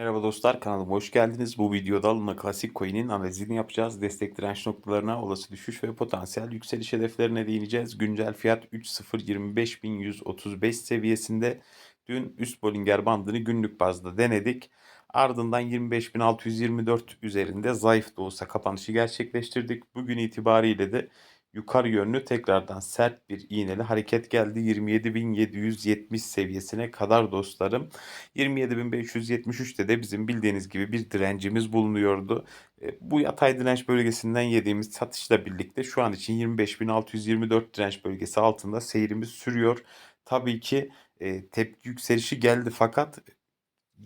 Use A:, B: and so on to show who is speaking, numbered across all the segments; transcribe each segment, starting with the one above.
A: Merhaba dostlar kanalıma hoş geldiniz. Bu videoda Luna Classic Coin'in analizini yapacağız. Destek direnç noktalarına, olası düşüş ve potansiyel yükseliş hedeflerine değineceğiz. Güncel fiyat 3.025.135 seviyesinde. Dün üst Bollinger bandını günlük bazda denedik. Ardından 25.624 üzerinde zayıf da olsa kapanışı gerçekleştirdik. Bugün itibariyle de yukarı yönlü tekrardan sert bir iğneli hareket geldi. 27.770 seviyesine kadar dostlarım. 27.573'te de bizim bildiğiniz gibi bir direncimiz bulunuyordu. E, bu yatay direnç bölgesinden yediğimiz satışla birlikte şu an için 25.624 direnç bölgesi altında seyrimiz sürüyor. Tabii ki e, tepki yükselişi geldi fakat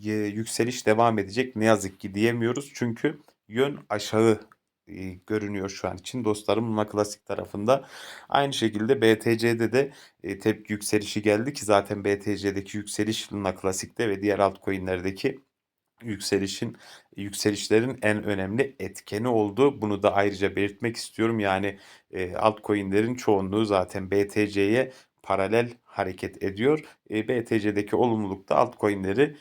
A: e, yükseliş devam edecek ne yazık ki diyemiyoruz. Çünkü yön aşağı görünüyor şu an için dostlarım Luna Klasik tarafında. Aynı şekilde BTC'de de e, tepki yükselişi geldi ki zaten BTC'deki yükseliş Luna Klasik'te ve diğer altcoin'lerdeki yükselişin yükselişlerin en önemli etkeni oldu. Bunu da ayrıca belirtmek istiyorum. Yani e, altcoin'lerin çoğunluğu zaten BTC'ye paralel hareket ediyor. E, BTC'deki olumluluk da altcoin'leri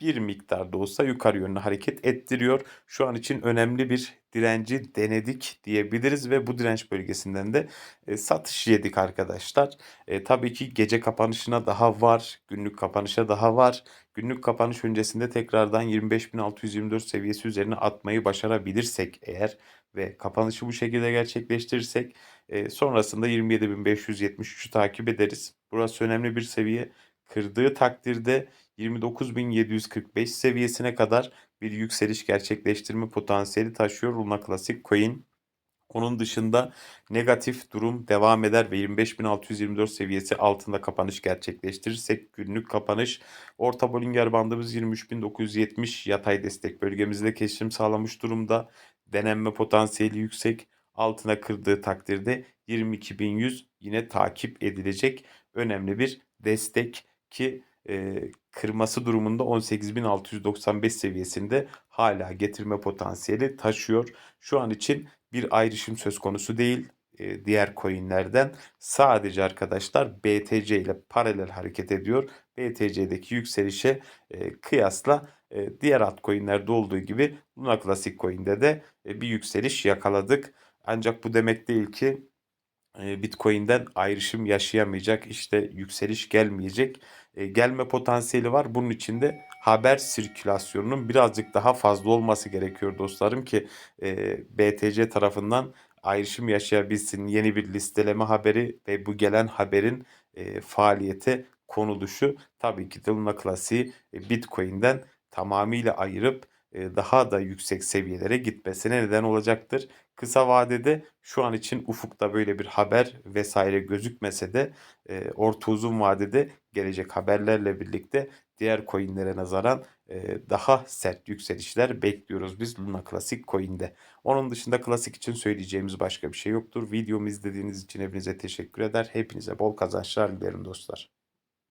A: bir miktar da olsa yukarı yönlü hareket ettiriyor. Şu an için önemli bir direnci denedik diyebiliriz ve bu direnç bölgesinden de e, satış yedik arkadaşlar. E, tabii ki gece kapanışına daha var, günlük kapanışa daha var. Günlük kapanış öncesinde tekrardan 25.624 seviyesi üzerine atmayı başarabilirsek eğer ve kapanışı bu şekilde gerçekleştirirsek e, sonrasında 27.573'ü takip ederiz. Burası önemli bir seviye. Kırdığı takdirde 29.745 seviyesine kadar bir yükseliş gerçekleştirme potansiyeli taşıyor Luna Classic Coin. Onun dışında negatif durum devam eder ve 25.624 seviyesi altında kapanış gerçekleştirirsek günlük kapanış orta Bollinger bandımız 23.970 yatay destek bölgemizde kesim sağlamış durumda. Denenme potansiyeli yüksek. Altına kırdığı takdirde 22.100 yine takip edilecek önemli bir destek ki e, kırması durumunda 18.695 seviyesinde hala getirme potansiyeli taşıyor. Şu an için bir ayrışım söz konusu değil e, diğer coinlerden. Sadece arkadaşlar BTC ile paralel hareket ediyor. BTC'deki yükselişe e, kıyasla e, diğer altcoin'lerde olduğu gibi Luna Classic Coin'de de e, bir yükseliş yakaladık. Ancak bu demek değil ki Bitcoin'den ayrışım yaşayamayacak, işte yükseliş gelmeyecek. E, gelme potansiyeli var. Bunun için de haber sirkülasyonunun birazcık daha fazla olması gerekiyor dostlarım ki e, BTC tarafından ayrışım yaşayabilsin. Yeni bir listeleme haberi ve bu gelen haberin faaliyete konuluşu tabii ki de Luna Klasiği Bitcoin'den tamamıyla ayırıp daha da yüksek seviyelere gitmesine neden olacaktır. Kısa vadede şu an için ufukta böyle bir haber vesaire gözükmese de orta uzun vadede gelecek haberlerle birlikte diğer coinlere nazaran daha sert yükselişler bekliyoruz biz Luna Classic coin'de. Onun dışında klasik için söyleyeceğimiz başka bir şey yoktur. Videomu izlediğiniz için hepinize teşekkür eder. Hepinize bol kazançlar dilerim dostlar.